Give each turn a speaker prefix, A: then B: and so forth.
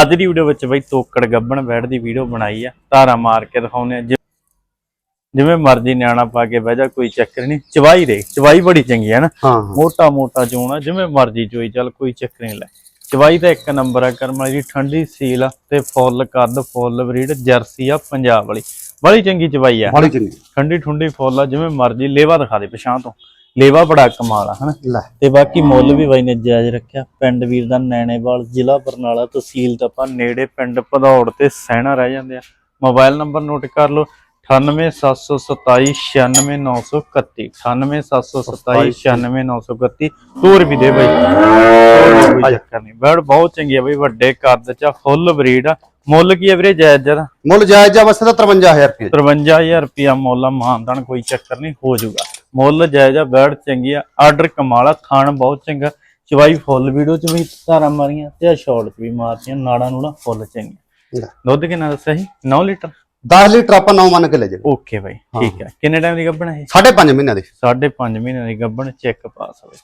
A: ਅੱਜ ਦੀ ਵੀਡੀਓ ਵਿੱਚ ਬਈ ਤੋਕੜ ਗੱਬਣ ਬੈਠ ਦੀ ਵੀਡੀਓ ਬਣਾਈ ਆ ਧਾਰਾ ਮਾਰ ਕੇ ਦਿਖਾਉਨੇ ਆ ਜਿ- ਜਿਵੇਂ ਮਰਜ਼ੀ ਨਿਆਣਾ ਪਾ ਕੇ ਬਹਿ ਜਾ ਕੋਈ ਚੱਕਰ ਨਹੀਂ। ਚਵਾਈ ਦੇ ਚਵਾਈ ਬੜੀ ਚੰਗੀ ਹੈ ਨਾ।
B: ਹਾਂ
A: ਮੋਟਾ ਮੋਟਾ ਚੋਣਾ ਜਿਵੇਂ ਮਰਜ਼ੀ ਚੋਈ ਚੱਲ ਕੋਈ ਚੱਕਰ ਨਹੀਂ ਲੈ। ਚਵਾਈ ਤਾਂ ਇੱਕ ਨੰਬਰ ਆ ਕਰਮ ਵਾਲੀ ਦੀ ਠੰਡੀ ਸੀਲ ਆ ਤੇ ਫੁੱਲ ਕੱਦ ਫੁੱਲ ਬਰੀਡ ਜਰਸੀ ਆ ਪੰਜਾਬ ਵਾਲੀ। ਬੜੀ ਚੰਗੀ ਚਵਾਈ ਆ।
B: ਬੜੀ ਚੰਗੀ।
A: ਠੰਡੀ ਠੁੰਡੀ ਫੁੱਲ ਆ ਜਿਵੇਂ ਮਰਜ਼ੀ ਲੇਵਾ ਦਿਖਾ ਦੇ ਪਛਾਂ ਤੋਂ। ਲੇਵਾ ਬੜਾ ਕਮਾਲ ਆ ਹਨਾ? ਤੇ ਬਾਕੀ ਮੁੱਲ ਵੀ ਬਾਈ ਨੇ ਜਾਇਜ਼ ਰੱਖਿਆ। ਪਿੰਡ ਵੀਰ ਦਾ ਨੈਣੇਵਾਲ ਜ਼ਿਲ੍ਹਾ ਬਰਨਾਲਾ ਤਹਿਸੀਲ ਤਾਂ ਆਪਾਂ ਨੇੜੇ ਪਿੰਡ ਭਦੌੜ ਤੇ ਸਹਿਣਾ ਰਹਿ ਜਾਂਦੇ ਆ। ਮੋਬਾਈਲ ਨੰਬਰ ਨੋਟ ਕਰ ਲਓ 9877296931 9877296931 ਤੂਰ ਵੀ ਦੇ ਬਾਈ। ਚੱਕਰ ਨਹੀਂ। ਬਰਡ ਬਹੁਤ ਚੰਗੀ ਆ ਬਾਈ ਵੱਡੇ ਕੱਦ ਚ ਆ, ਫੁੱਲ ਬਰੀਡ ਆ। ਮੁੱਲ ਕੀ ਹੈ ਵੀਰੇ ਜਾਇਜ਼ ਜਰਾ?
B: ਮੁੱਲ ਜਾਇਜ਼ ਜਾ ਵਸੇ ਤਾਂ 53000 ਰੁਪਏ
A: 53000 ਰੁਪਿਆ ਮੁੱਲ ਆ ਮਾਨਦਾਨ ਕੋਈ ਚੱਕਰ ਨਹੀਂ ਹੋ ਜਾਊਗਾ। ਮੁੱਲ ਜਾਇਜ਼ ਬੈੜ ਚੰਗੀ ਆ ਆਰਡਰ ਕਮਾਲਾ ਖਾਣ ਬਹੁਤ ਚੰਗਾ। ਚਵਾਈ ਫੁੱਲ ਵੀਡੀਓ ਚ ਵੀ ਧਾਰਾਂ ਮਾਰੀਆਂ ਤੇ ਆ ਸ਼ਾਰਟ ਚ ਵੀ ਮਾਰਤੀਆਂ ਨਾੜਾਂ ਨੂੜਾਂ ਫੁੱਲ ਚੰਗੀਆਂ। ਦੁੱਧ ਕਿੰਨਾ ਦੱਸਿਆ ਸੀ? 9 ਲੀਟਰ?
B: 10 ਲੀਟਰ ਆਪਾਂ 9 ਮੰਨ ਕੇ ਲੈ ਜਾਓ
A: ਓਕੇ ਬਾਈ ਠੀਕ ਹੈ। ਕਿੰਨੇ ਟਾਈਮ ਦੀ ਗੱਭਣ ਹੈ
B: ਸਾਢੇ 5 ਮਹੀਨਿਆਂ ਦੀ।
A: 5.5 ਮਹੀਨੇ ਦੀ ਗੱਭਣ ਚੈੱਕ ਪਾਸ ਹੋਵੇ।